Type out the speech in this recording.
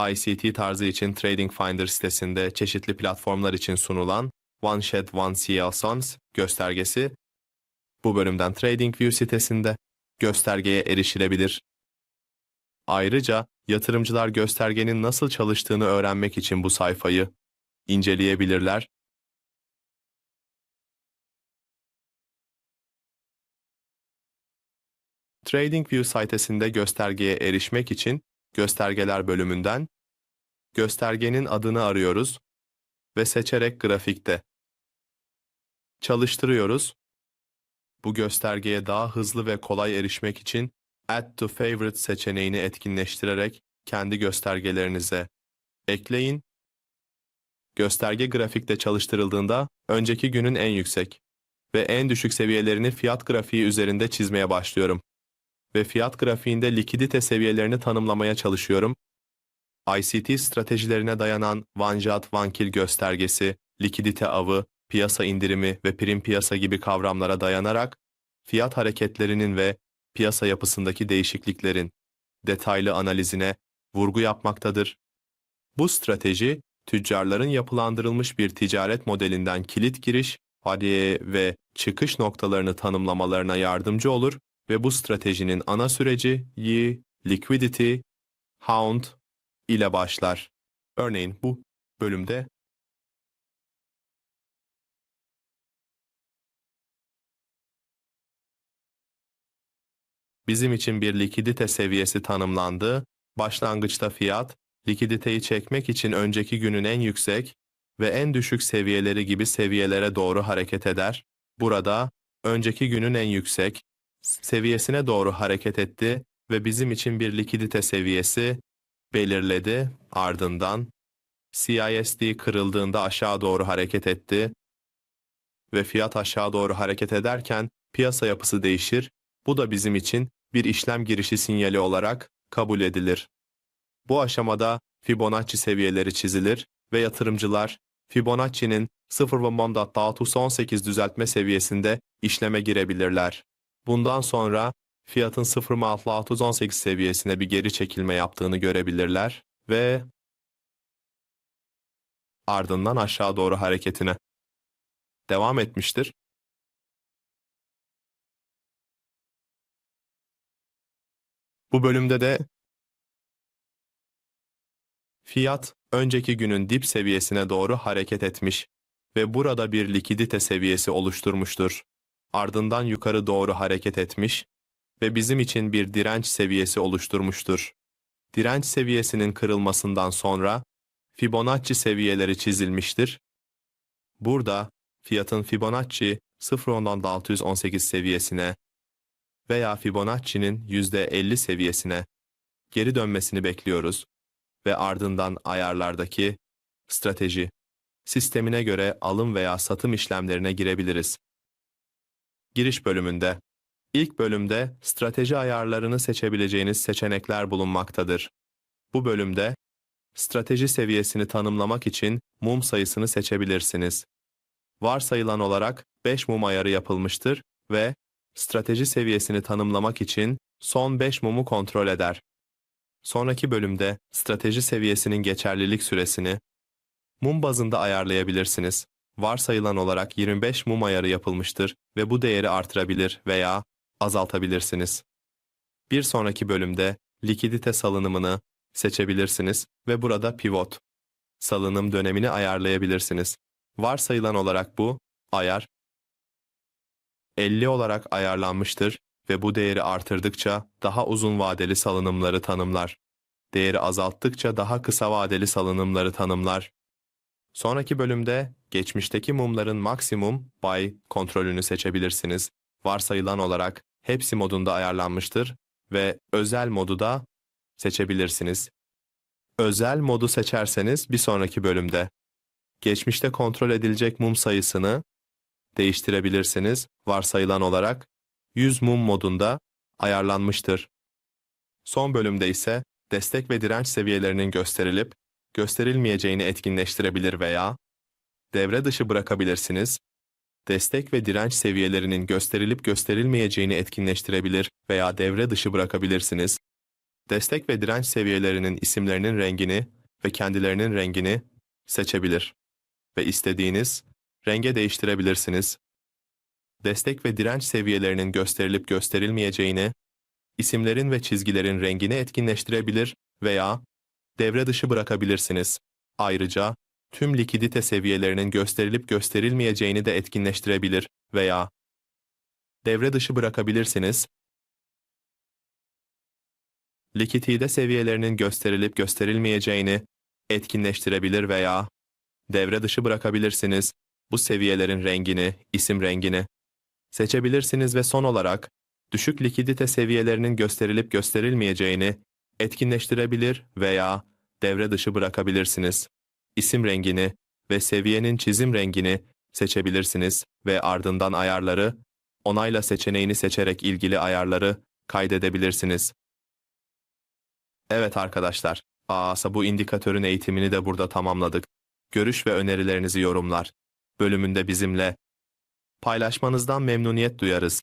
ICT tarzı için Trading Finder sitesinde çeşitli platformlar için sunulan One Shed One CL Sums göstergesi bu bölümden TradingView sitesinde göstergeye erişilebilir. Ayrıca yatırımcılar göstergenin nasıl çalıştığını öğrenmek için bu sayfayı inceleyebilirler. TradingView sayfasında göstergeye erişmek için Göstergeler bölümünden göstergenin adını arıyoruz ve seçerek grafikte çalıştırıyoruz. Bu göstergeye daha hızlı ve kolay erişmek için Add to Favorite seçeneğini etkinleştirerek kendi göstergelerinize ekleyin. Gösterge grafikte çalıştırıldığında önceki günün en yüksek ve en düşük seviyelerini fiyat grafiği üzerinde çizmeye başlıyorum ve fiyat grafiğinde likidite seviyelerini tanımlamaya çalışıyorum. ICT stratejilerine dayanan One Kill göstergesi, likidite avı, piyasa indirimi ve prim piyasa gibi kavramlara dayanarak fiyat hareketlerinin ve piyasa yapısındaki değişikliklerin detaylı analizine vurgu yapmaktadır. Bu strateji, tüccarların yapılandırılmış bir ticaret modelinden kilit giriş, hadiye ve çıkış noktalarını tanımlamalarına yardımcı olur ve bu stratejinin ana süreci Y, liquidity, hound ile başlar. Örneğin bu bölümde bizim için bir likidite seviyesi tanımlandı. Başlangıçta fiyat, likiditeyi çekmek için önceki günün en yüksek ve en düşük seviyeleri gibi seviyelere doğru hareket eder. Burada önceki günün en yüksek seviyesine doğru hareket etti ve bizim için bir likidite seviyesi belirledi. Ardından CISD kırıldığında aşağı doğru hareket etti ve fiyat aşağı doğru hareket ederken piyasa yapısı değişir. Bu da bizim için bir işlem girişi sinyali olarak kabul edilir. Bu aşamada Fibonacci seviyeleri çizilir ve yatırımcılar Fibonacci'nin 0.18 düzeltme seviyesinde işleme girebilirler. Bundan sonra fiyatın 0.618 seviyesine bir geri çekilme yaptığını görebilirler ve ardından aşağı doğru hareketine devam etmiştir. Bu bölümde de fiyat önceki günün dip seviyesine doğru hareket etmiş ve burada bir likidite seviyesi oluşturmuştur ardından yukarı doğru hareket etmiş ve bizim için bir direnç seviyesi oluşturmuştur. Direnç seviyesinin kırılmasından sonra Fibonacci seviyeleri çizilmiştir. Burada fiyatın Fibonacci 0.618 seviyesine veya Fibonacci'nin %50 seviyesine geri dönmesini bekliyoruz ve ardından ayarlardaki strateji sistemine göre alım veya satım işlemlerine girebiliriz. Giriş bölümünde. İlk bölümde strateji ayarlarını seçebileceğiniz seçenekler bulunmaktadır. Bu bölümde strateji seviyesini tanımlamak için mum sayısını seçebilirsiniz. Varsayılan olarak 5 mum ayarı yapılmıştır ve strateji seviyesini tanımlamak için son 5 mumu kontrol eder. Sonraki bölümde strateji seviyesinin geçerlilik süresini mum bazında ayarlayabilirsiniz varsayılan olarak 25 mum ayarı yapılmıştır ve bu değeri artırabilir veya azaltabilirsiniz. Bir sonraki bölümde likidite salınımını seçebilirsiniz ve burada pivot salınım dönemini ayarlayabilirsiniz. Varsayılan olarak bu ayar 50 olarak ayarlanmıştır ve bu değeri artırdıkça daha uzun vadeli salınımları tanımlar. Değeri azalttıkça daha kısa vadeli salınımları tanımlar. Sonraki bölümde geçmişteki mumların maksimum buy kontrolünü seçebilirsiniz. Varsayılan olarak hepsi modunda ayarlanmıştır ve özel modu da seçebilirsiniz. Özel modu seçerseniz bir sonraki bölümde geçmişte kontrol edilecek mum sayısını değiştirebilirsiniz. Varsayılan olarak 100 mum modunda ayarlanmıştır. Son bölümde ise destek ve direnç seviyelerinin gösterilip gösterilmeyeceğini etkinleştirebilir veya devre dışı bırakabilirsiniz. Destek ve direnç seviyelerinin gösterilip gösterilmeyeceğini etkinleştirebilir veya devre dışı bırakabilirsiniz. destek ve direnç seviyelerinin isimlerinin rengini ve kendilerinin rengini seçebilir ve istediğiniz renge değiştirebilirsiniz. Destek ve direnç seviyelerinin gösterilip gösterilmeyeceğini, isimlerin ve çizgilerin rengini etkinleştirebilir veya devre dışı bırakabilirsiniz. Ayrıca tüm likidite seviyelerinin gösterilip gösterilmeyeceğini de etkinleştirebilir veya devre dışı bırakabilirsiniz. Likidite seviyelerinin gösterilip gösterilmeyeceğini etkinleştirebilir veya devre dışı bırakabilirsiniz. Bu seviyelerin rengini, isim rengini seçebilirsiniz ve son olarak düşük likidite seviyelerinin gösterilip gösterilmeyeceğini etkinleştirebilir veya devre dışı bırakabilirsiniz. İsim rengini ve seviyenin çizim rengini seçebilirsiniz ve ardından ayarları, onayla seçeneğini seçerek ilgili ayarları kaydedebilirsiniz. Evet arkadaşlar, AASA bu indikatörün eğitimini de burada tamamladık. Görüş ve önerilerinizi yorumlar bölümünde bizimle paylaşmanızdan memnuniyet duyarız.